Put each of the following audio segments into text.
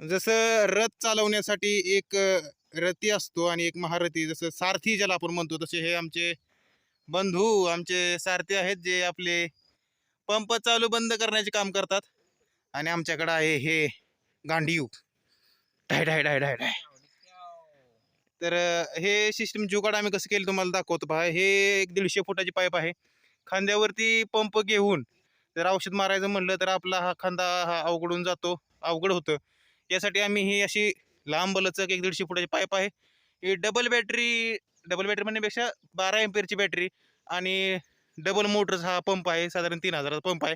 जसं रथ चालवण्यासाठी एक रथी असतो आणि एक महारथी जसं सारथी ज्याला आपण म्हणतो तसे हे आमचे बंधू आमचे सारथी आहेत जे आपले पंप चालू बंद करण्याचे काम करतात. आणि आमच्याकडं आहे हे गांडीव. ढाय ढाय डाय ढाय डाय तर हे सिस्टम जुगाड आम्ही कसं केलं तुम्हाला दाखवतो पहा. हे एक दीडशे फुटाची पाईप आहे. खांद्यावरती पंप घेऊन जर औषध मारायचं म्हणलं तर आपला हा खांदा हा अवघडून जातो. अवघड होतं. यासाठी आम्ही ही अशी लांब लचक एक दीडशे फुटाची पाईप आहे. ही डबल बॅटरी डबल बॅटरी म्हणण्यापेक्षा बारा एम्पियरची बॅटरी आणि डबल मोटरचा हा पंप आहे साधारण तीन हजाराचा पंप आहे.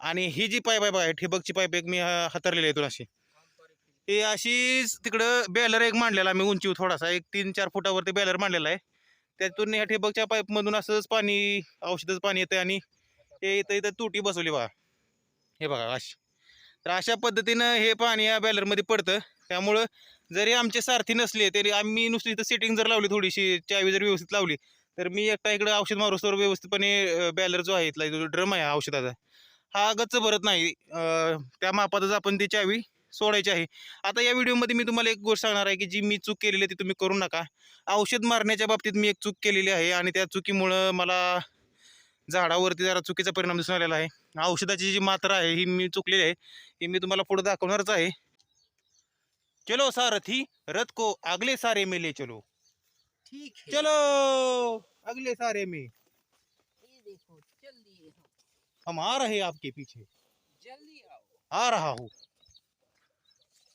आणि ही जी पाईप आहे ठिबकची पाईप एक मी हातरलेली आहे तुला अशी. हे अशीच तिकडं बॅलर एक मांडलेला आम्ही उंची थोडासा एक तीन चार फुटावरती बॅलर मांडलेला आहे. त्यातून ह्या ठिबकच्या पाईपमधून असंच पाणी औषधच पाणी येतं आणि हे इथं इथं तुटी बसवली बघा. हे बघा अशी. तर अशा पद्धतीनं हे पाणी या बॅलरमध्ये पडतं. त्यामुळं जरी आमचे सारथी नसले तरी आम्ही नुसती इथं सेटिंग जर लावली थोडीशी चावी जर व्यवस्थित लावली तर मी एकटा इकडं औषध मारूसवर व्यवस्थितपणे बॅलर जो आहे इथला जो ड्रम आहे औषधाचा हा गच्च भरत नाही. त्या मापातच आपण ती चावी सोडायची आहे. आता या व्हिडिओमध्ये मी तुम्हाला एक गोष्ट सांगणार आहे की जी मी चूक केलेली आहे ती तुम्ही करू नका. औषध मारण्याच्या बाबतीत मी एक चूक केलेली आहे आणि त्या चुकीमुळं मला झाडावरती जरा चुकीचा परिणाम दिसून आलेला आहे. औषधाची जी मात्रा आहे ही मी चुकलेली आहे. ही मी तुम्हाला पुढे दाखवणारच आहे. चलो सारथी रथ को अगले सारे में ले चलो. ठीक है. चलो अगले सारे में. ये देखो चल दिए हम हम आ रहे आपके पीछे. जल्दी आओ. आ रहा हूँ.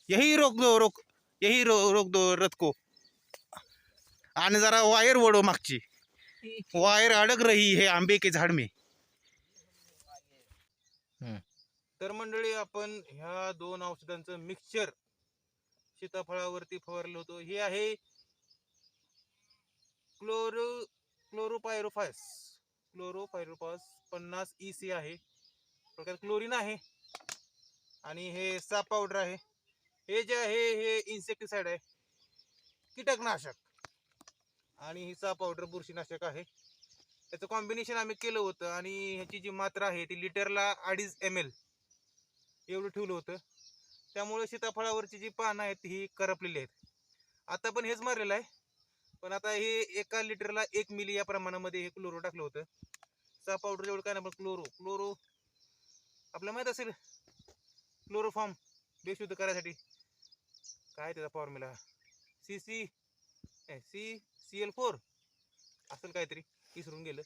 यही रोक दो रोक यही रो, रोक दो रथ को. आणि जरा वायर वडो मागची. वायर अडक रही है आंबे के झाड में. तर मंडळी आपण ह्या दोन औषधांचं मिक्सचर सीताफळावरती फवारलं होतं. हे आहे क्लोरो क्लोरोपायरोफास क्लोरोपायरोफास पन्नास ई सी आहे. प्रकार क्लोरीन आहे. आणि हे साप पावडर आहे. हे जे आहे हे इन्सेक्टिसाइड आहे. कीटकनाशक. आणि ही साप पावडर बुरशीनाशक आहे. त्याचं कॉम्बिनेशन आम्ही केलं होतं. आणि ह्याची जी मात्रा आहे ती लिटरला अडीच एम एल एवढं ठेवलं होतं. त्यामुळे सीताफळावरची जी पानं आहेत ही करपलेली आहेत. आता पण हेच मारलेलं आहे. पण आता हे एका लिटरला एक मिली या प्रमाणामध्ये हे क्लोरो टाकलं होतं. सा पावडर एवढं काय नाही पण क्लोरो क्लोरो आपल्याला माहीत असेल क्लोरोफॉर्म बेशुद्ध करायसाठी. काय त्याचा formula C C C C L four असेल काहीतरी विसरून गेलं.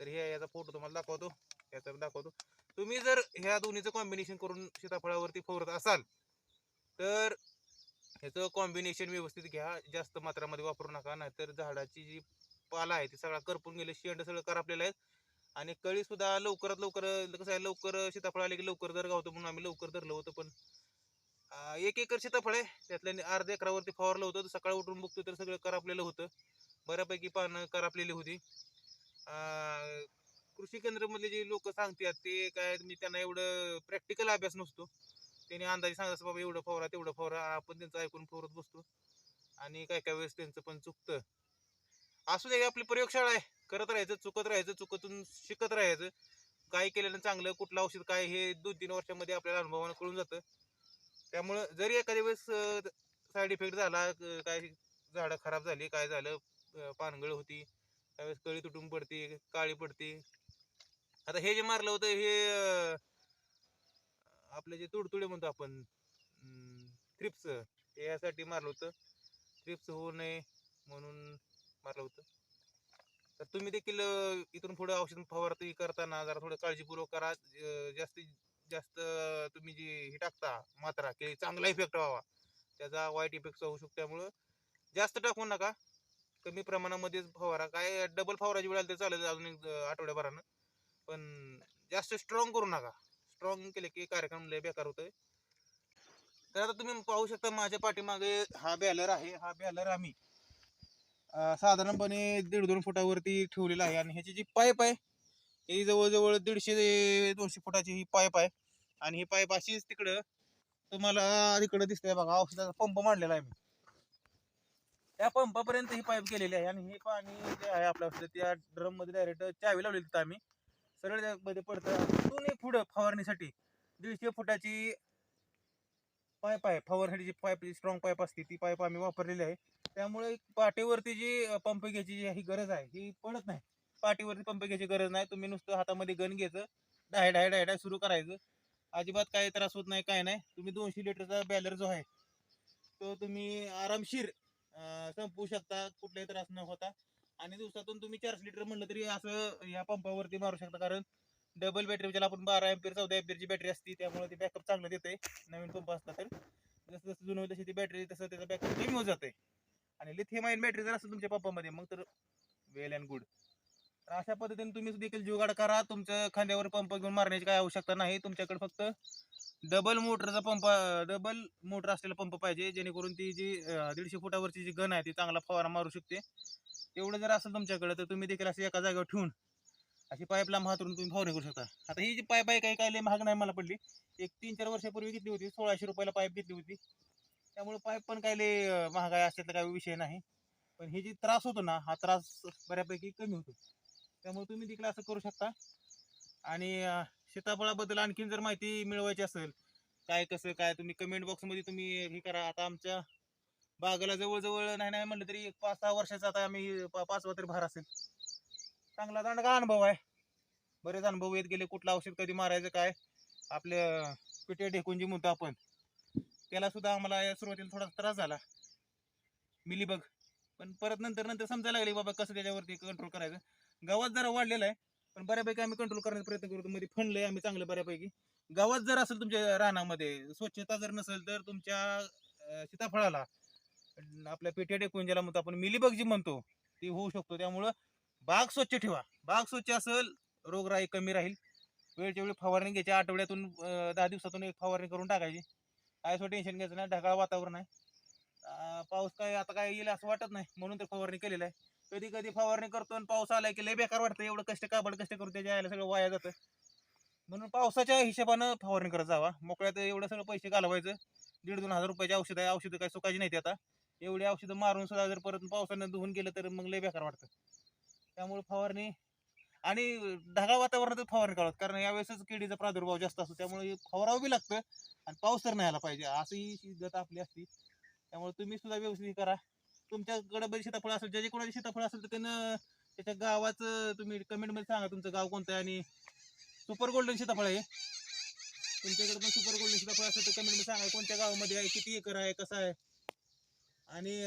तर हे याचा फोटो तुम्हाला दाखवतो. याचा दाखवतो. तुम्ही जर ह्या दोन्हीचं कॉम्बिनेशन करून सीताफळावरती फवारत असाल तर ह्याचं कॉम्बिनेशन व्यवस्थित घ्या. जास्त मात्रामध्ये वापरू नका. नाहीतर झाडाची जी पाला आहे ती सगळा करपून गेले शेंड सगळं करापलेलं आहे. आणि कळी सुद्धा लवकरात लवकर कसं आहे लवकर सीताफळ आले की लवकर दर गावतो म्हणून आम्ही लवकर धरलं होतं. पण एक एकर सीताफळ आहे त्यातल्या अर्ध्या एकरावरती फवारलं होतं. तर सकाळी उठून बघतो तर सगळं करापलेलं होतं. बऱ्यापैकी पानं करापलेली होती. कृषी केंद्रामधले जे लोक सांगतात ते काय मी त्यांना एवढं प्रॅक्टिकल अभ्यास नसतो. त्यांनी अंदाजे सांगायचं बाबा एवढं फवरा तेवढं फवारा आपण त्यांचं ऐकून फवरत बसतो. आणि काय काय वेळेस त्यांचं पण चुकतं. असू दे आपली प्रयोगशाळा आहे. करत राहायचं चुकत राहायचं चुकतून शिकत राहायचं. काय केल्यानं चांगलं कुठलं औषध काय हे दोन तीन वर्षामध्ये आपल्याला अनुभवानं कळून जातं. त्यामुळं जरी एखाद्या वेळेस साईड इफेक्ट झाला काय झाडं खराब झाली काय झालं पानगळ होती त्यावेळेस कळी तुटून पडते काळी पडते आता हे जे मारलं होतं हे अं, आपले जे तुडतुडे म्हणतो आपण थ्रिप्स यासाठी मारलं होतं. थ्रिप्स होऊ नये म्हणून मारलं होतं. तर तुम्ही देखील अं, इथून पुढे औषध फवारती करताना जरा थोडं काळजीपूर्वक करा. अं, जास्तीत जास्त अं, तुम्ही जी हे टाकता मात्रा की चांगला इफेक्ट व्हावा त्याचा वाईट इफेक्ट होऊ शकतो. त्यामुळं जास्त टाकू नका. कमी प्रमाणामध्येच फवारा. काय डबल फवाराची वेळ आली तर चालेल अजून एक अं, आठवड्याभरानं. पण जास्त स्ट्रॉंग करू नका. स्ट्रॉंग केले की कार्यक्रम लय बेकार होतोय. तर आता तुम्ही पाहू शकता माझ्या पाठीमागे हा बॅलर आहे. हा बॅलर आम्ही साधारणपणे दीड दोन फुटावरती ठेवलेला आहे. आणि ह्याची जी पाईप आहे ही जवळजवळ दीडशे ते दोनशे फुटाची ही पाईप आहे. आणि ही पाईप अशीच तिकडं तुम्हाला तिकडं दिसतंय बघा औषधाचा पंप मांडलेला आहे मी. त्या पंपापर्यंत ही पाईप गेलेली आहे. आणि हे पाणी जे आहे आपल्या त्या ड्रममध्ये डायरेक्ट चावी लावलेली तिथं आम्ही. सरळमध्ये पडतं. दोन्ही पुढं फवारणीसाठी दीडशे फुटाची पाईप आहे फवारणीची पाईप जी स्ट्रॉंग पाईप असते ती पाईप आम्ही वापरलेली आहे. त्यामुळे पाठीवरती जी पंप घ्यायची जी ही गरज आहे ही पडत नाही. पाठीवरती पंप घ्यायची गरज नाही. तुम्ही नुसतं हातामध्ये गण घ्यायचं डाय डाय डाय डाय सुरू करायचं. अजिबात काही त्रास होत नाही काय नाही. तुम्ही दोनशे लिटरचा बॅलर जो आहे तो तुम्ही आरामशीर संपवू शकता कुठलाही त्रास न होता. आणि दिवसातून तुम्ही चारशे लिटर म्हणलं तरी असं या पंपावरती मारू शकता. कारण डबल बॅटरी ज्याला आपण बारा एमपीर चौदा एमपीरची बॅटरी असते त्यामुळे ते बॅकअप चांगलं देते नवीन पंप असला तर. जसं जसं जुनं तशी ती बॅटरी तसं त्याचा बॅकअप कमी होत जाते आणि लिथियम आयन बॅटरी जर असेल तुमच्या पंपामध्ये मग तर वेल अँड गुड तर अशा पद्धतीने तुम्ही देखील जुगाड करा. तुमच्या खांद्यावर पंप घेऊन मारण्याची काय आवश्यकता नाही. तुमच्याकडे फक्त डबल मोटरचा पंप डबल मोटर असलेला पंप पाहिजे. जेणेकरून ती जी दीडशे फुटावरची जी गन आहे ती चांगला फवारा मारू शकते. तेवढं जर असेल तुमच्याकडे तर तुम्ही देखील असं एका जागेवर ठेवून अशी पाईप लांब हातरून तुम्ही फवारणी करू शकता. आता ही जी पाईप आहे काही काही महाग नाही मला पडली. एक तीन चार वर्षापूर्वी घेतली होती सोळाशे रुपयाला पाईप घेतली होती. त्यामुळे पाईप पण काही लय महाग आहे अशातला काही विषय नाही. पण हे जे त्रास होतो ना हा त्रास बऱ्यापैकी कमी होतो. त्यामुळे तुम्ही देखील असं करू शकता. आणि सीताफळाबद्दल आणखीन जर माहिती मिळवायची असेल काय कसं काय तुम्ही कमेंट बॉक्समध्ये तुम्ही हे करा. आता आमच्या बागेला जवळजवळ नाही नाही म्हणलं तरी एक पाच सहा वर्षाचा आता आम्ही पा- पाचवा तरी भार असेल. चांगला दांडगा अनुभव आहे. बरेच अनुभव येत गेले कुठलं औषध कधी मारायचं काय? आपल्या पिटे ढेकून जी म्हणतो आपण त्याला सुद्धा आम्हाला या सुरुवातीला थोडा त्रास झाला. मिलीबग पण परत नंतर नंतर समजायला लागले बाबा कसं त्याच्यावरती कंट्रोल करायचं? गावात जरा वाढलेलं आहे पण बऱ्यापैकी आम्ही कंट्रोल करण्याचा प्रयत्न करतो. मध्ये फंडलंय आम्ही चांगलं बऱ्यापैकी. गावात जर असेल तुमच्या रानामध्ये स्वच्छता जर नसेल तर तुमच्या अं, सीताफळाला आपल्या पेट्या टेकून ज्याला म्हणतो आपण मिलीबग जी म्हणतो ती होऊ शकतो. त्यामुळं बाग स्वच्छ ठेवा. बाग स्वच्छ असेल रोगराई कमी राहील. वेळच्या वेळी फवारणी घ्यायची. आठवड्यातून दहा दिवसातून एक फवारणी करून टाकायची. काय असं टेन्शन घ्यायचं नाही. ढगाळ वातावरण आहे. पाऊस काय आता काय येईल असं वाटत नाही. म्हणून तर फवारणी केलेलं आहे. कधी कधी फवारणी करतो आणि पाऊस आलाय की लय बेकार वाटतं. एवढं कष्ट काबड कष्ट करून त्याच्या यायला सगळं वाया जातं. म्हणून पावसाच्या हिशोबानं फवारणी करत जावा. मोकळ्यात एवढं सगळं पैसे घालवायचं. दीड दोन हजार रुपयाचे औषध आहे. औषधं काय सुकायची नाहीत आता. एवढी औषधं मारून सुद्धा जर परत पावसानं धुवून गेलं तर मग लय बेकार वाटतं. त्यामुळे फवारणी आणि ढगाळ वातावरणात फवारणी करावं कारण यावेळेसच किडीचा प्रादुर्भाव जास्त असतो. त्यामुळे फवारावं बी लागतं आणि पाऊस तर नाही आला पाहिजे. असं ही गत आपली असती. त्यामुळे तुम्ही सुद्धा व्यवस्थित करा. तुमच्याकडे बरी सीताफळ असेल. ज्याची कोणाची सीताफळ असेल तर त्यानं त्याच्या गावाचं तुम्ही कमेंटमध्ये सांगा तुमचं गाव कोणतं आहे आणि सुपर गोल्डन सीताफळ आहे. तुमच्याकडे पण सुपर गोल्डन सीताफळ असेल तर कमेंटमध्ये सांगा कोणत्या गावामध्ये आहे किती एकर आहे कसं आहे. आणि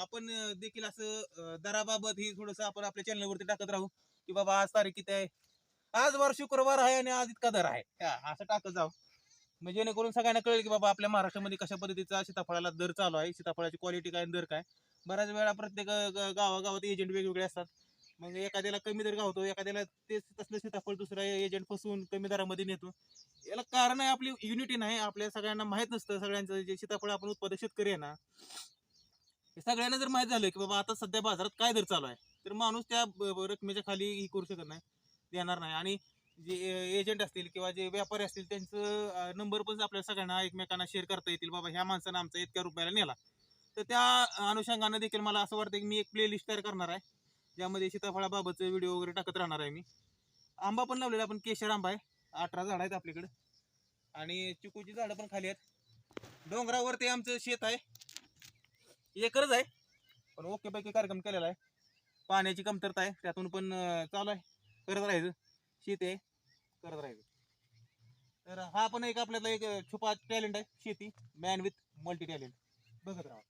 आपण देखील असं दराबाबत ही थोडस आपण आपल्या चॅनलवरती टाकत राहू. की बाबा आज तारीख किती आहे? आज वार शुक्रवार आहे आणि आज इतका दर आहे. असं टाकत जाऊ. म्हणजे जेणेकरून सगळ्यांना कळेल की बाबा आपल्या महाराष्ट्रामध्ये कशा पद्धतीचा सीताफळाला दर चालू आहे सीताफळाची क्वालिटी काय दर काय. बऱ्याच वेळा प्रत्येक गावागावात एजंट वेगवेगळे असतात. मग एखाद्याला कमी दर गावतो एखाद्याला तेच तसलं सीताफळ दुसरा एजंट फसवून कमी दरामध्ये नेतो. याला कारण आहे आपली युनिटी नाही आपल्या सगळ्यांना माहीत नसतं. सगळ्यांचं जे सीताफळ आपण उत्पादक शेतकरी आहे ना हे सगळ्यांना जर माहीत झालं की बाबा आता सध्या बाजारात काय दर चालू आहे तर माणूस त्या ब- ब- रकमेच्या खाली ही करू शकत नाही देणार नाही. आणि जे एजंट असतील किंवा जे व्यापारी असतील त्यांचं नंबर पण आपल्या सगळ्यांना एकमेकांना शेअर करता येतील बाबा ह्या माणसानं आमचा इतक्या रुपयाला नेला. तर त्या अनुषंगानं देखील मला असं वाटतं की मी एक प्लेलिस्ट तयार करणार आहे ज्यामध्ये सीताफळाबाबतचे व्हिडिओ वगैरे टाकत राहणार आहे मी. आंबा पण लावलेला पण केशर आंबा आहे. अठरा झाड आहेत आपल्याकडे. आणि चिकूची झाडं पण खाली आहेत. डोंगरावरती आमचं शेत आहे. एकरच आहे. पण ओके पैकी कार्यक्रम केलेला आहे. पाण्याची कमतरता आहे. त्यातून पण अं, चालू आहे. करत राहायचं. शेती आहे. करत राहायचं. तर हा पण एक आपल्यातला एक अं, छुपा टॅलेंट आहे. शेती. मॅन विथ मल्टी टॅलेंट बघत राहा.